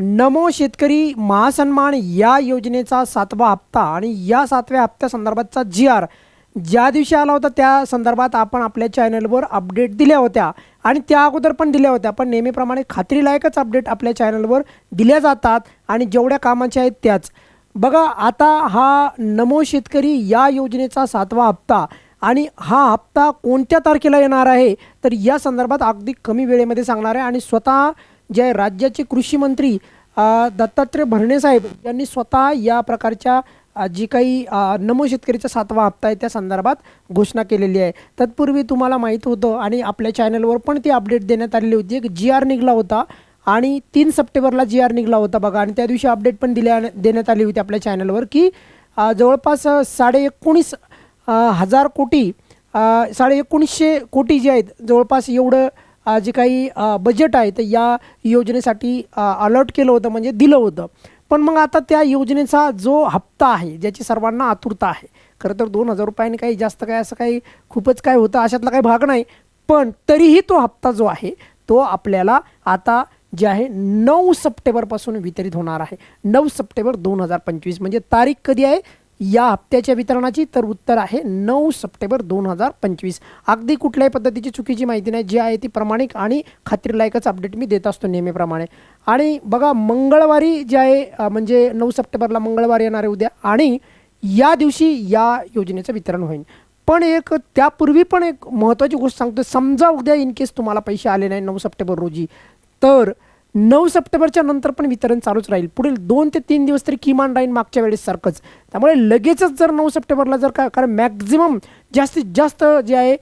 नमो शेतकरी महासन्मान या योजनेचा सातवा हप्ता आणि या सातव्या हप्त्यासंदर्भातचा जी आर ज्या दिवशी आला होता त्या संदर्भात आपण आपल्या चॅनलवर अपडेट दिल्या होत्या आणि त्या अगोदर पण दिल्या होत्या. पण नेहमीप्रमाणे खात्रीलायकच अपडेट आपल्या चॅनलवर दिल्या जातात आणि जेवढ्या कामाच्या आहेत त्याच. बघा आता हा नमो शेतकरी या योजनेचा सातवा हप्ता आणि हा हप्ता कोणत्या तारखेला येणार आहे? तर या संदर्भात अगदी कमी वेळेमध्ये सांगणार आहे आणि स्वतः जे राज्याचे कृषी मंत्री दत्तात्रय भरणेसाहेब यांनी स्वतः या प्रकारच्या जी काही नमो शेतकरीचा सातवा हप्ता आहे त्या संदर्भात घोषणा केलेली आहे. तत्पूर्वी तुम्हाला माहीत होतं आणि आपल्या चॅनलवर पण ती अपडेट देण्यात आलेली होती. एक जी आर निघला होता आणि तीन सप्टेंबरला जी आर निघला होता बघा आणि त्या दिवशी अपडेट पण दिल्या देण्यात आली होती आपल्या चॅनलवर की जवळपास साडे एकोणीस हजार कोटी साडे एकोणीसशे कोटी जे आहेत जवळपास एवढं जे काही बजेट आहे तर या योजनेसाठी अलॉट केलं होतं म्हणजे दिलं होतं. पण मग आता त्या योजनेचा जो हप्ता आहे ज्याची सर्वांना आतुरता आहे खरं तर दोन हजार रुपयाने काही जास्त काय असं काही खूपच काय होतं अशातला काही भाग नाही. पण तरीही तो हप्ता जो आहे तो आपल्याला आता जे आहे नऊ सप्टेंबरपासून वितरित होणार आहे. नऊ सप्टेंबर दोन हजार पंचवीस म्हणजे तारीख कधी आहे? या हप्त्याच्या वितरणाची तर उत्तर आहे नऊ सप्टेंबर दोन हजार पंचवीस. अगदी कुठल्याही पद्धतीची चुकीची माहिती नाही. जी आहे ती प्रामाणिक आणि खात्रीलायकच अपडेट मी देत असतो नेहमीप्रमाणे. आणि बघा मंगळवारी जे आहे म्हणजे नऊ सप्टेंबरला मंगळवारी येणार आहे उद्या आणि या दिवशी या योजनेचं वितरण होईल. पण एक त्यापूर्वी पण एक महत्त्वाची गोष्ट सांगतो समजा उद्या इन केस तुम्हाला पैसे आले नाही नऊ सप्टेंबर रोजी तर नऊ सप्टेंबरच्या नंतर पण वितरण चालूच राहील. पुढील दोन ते तीन दिवस तरी किमान राहील मागच्या वेळेस सारखंच. त्यामुळे लगेचच जर नऊ सप्टेंबरला जर का कारण मॅक्झिमम जास्तीत जास्त जे आहे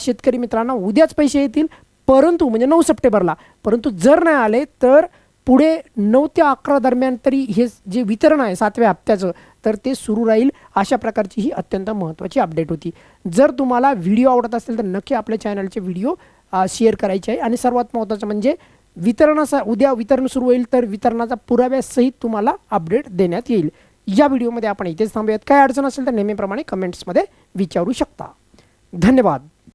शेतकरी मित्रांना उद्याच पैसे येतील परंतु म्हणजे नऊ सप्टेंबरला. परंतु जर नाही आले तर पुढे नऊ ते अकरा दरम्यान तरी हे जे वितरण आहे सातव्या हप्त्याचं तर ते सुरू राहील. अशा प्रकारची ही अत्यंत महत्त्वाची अपडेट होती. जर तुम्हाला व्हिडिओ आवडत असेल तर नक्की आपल्या चॅनलचे व्हिडिओ शेअर करायचे आहे. आणि सर्वात महत्त्वाचं म्हणजे वितरणाचा उद्या वितरण सुरू होईल तर वितरणाचा पुराव्यासहित तुम्हाला अपडेट देण्यात येईल. या व्हिडिओमध्ये आपण इथेच थांबूयात. काय अडचण असेल तर नेहमीप्रमाणे कमेंट्समध्ये विचारू शकता. धन्यवाद.